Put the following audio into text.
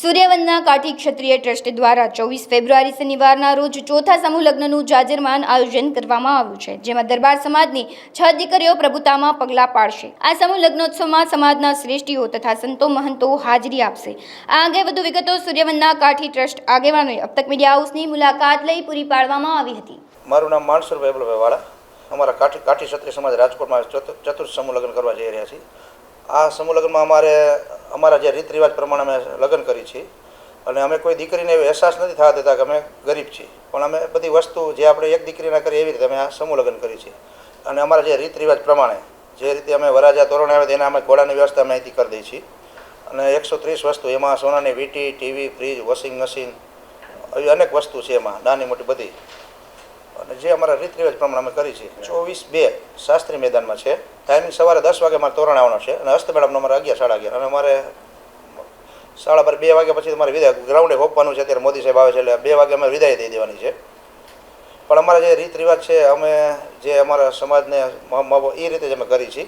સૂર્યવંદના કાઠી ક્ષત્રિય ટ્રસ્ટ દ્વારા ચોવીસ ફેબ્રુઆરી શનિવારના રોજ ચોથા સમૂહ લગ્નનું જાજરમાન આયોજન કરવામાં આવ્યું છે, જેમાં દરબાર સમાજની છ દીકરીઓ પ્રભુતામાં પગલાં પાડશે. આ સમૂહ લગ્નોત્સવમાં સમાજના શ્રેષ્ઠીઓ તથા સંતો મહંતો હાજરી આપશે. આ અંગે વધુ વિગતો સૂર્યવંદના કાઠી ટ્રસ્ટ આગેવાનોએ અબતક મીડિયા હાઉસની મુલાકાત લઈ પૂરી પાડવામાં આવી હતી. મારું નામ માનસુરભાઈ બબલભાઈ વાળા. અમારા કાઠી કાઠી ક્ષત્રિય સમાજ રાજકોટમાં ચતુર્થ સમૂહ લગ્ન કરવા જઈ રહ્યા છીએ. આ સમૂહ લગ્નમાં અમારે, અમારા જે રીત રિવાજ પ્રમાણે અમે લગ્ન કરી છીએ. અને અમે કોઈ દીકરીને એવો અહેસાસ નથી થવા દેતા કે અમે ગરીબ છીએ. પણ અમે બધી વસ્તુ જે આપણે એક દીકરીના કરીએ એવી રીતે અમે આ સમૂહ લગ્ન કરી છીએ. અને અમારા જે રીત રિવાજ પ્રમાણે, જે રીતે અમે વરાજા તોરણ આવે તેના અમે ઘોડાની વ્યવસ્થા અમે અહીંથી કરી દઈએ છીએ. અને એકસો ત્રીસ વસ્તુ, એમાં સોનાની વીટી, ટીવી, ફ્રીજ, વોશિંગ મશીન, એવી અનેક વસ્તુ છે એમાં, નાની મોટી બધી. અને જે અમારા રીત રિવાજ પ્રમાણે અમે કરી છે ચોવીસ બે શાસ્ત્રી મેદાનમાં છે. ટાઈમિંગ સવારે દસ વાગે મારે તોરણ આવવાનો છે અને હસ્ત મેડમનો અમારે અગિયાર સાડા અગિયાર. અને અમારે સાડા બાર બે વાગ્યા પછી તમારે વિદાય ગ્રાઉન્ડે હોપવાનું છે અત્યારે મોદી સાહેબ આવે છે એટલે બે વાગે અમે વિદાય દઈ દેવાની છે. પણ અમારા જે રીત રિવાજ છે, અમે જે અમારા સમાજને એ રીતે જ અમે કરી છીએ.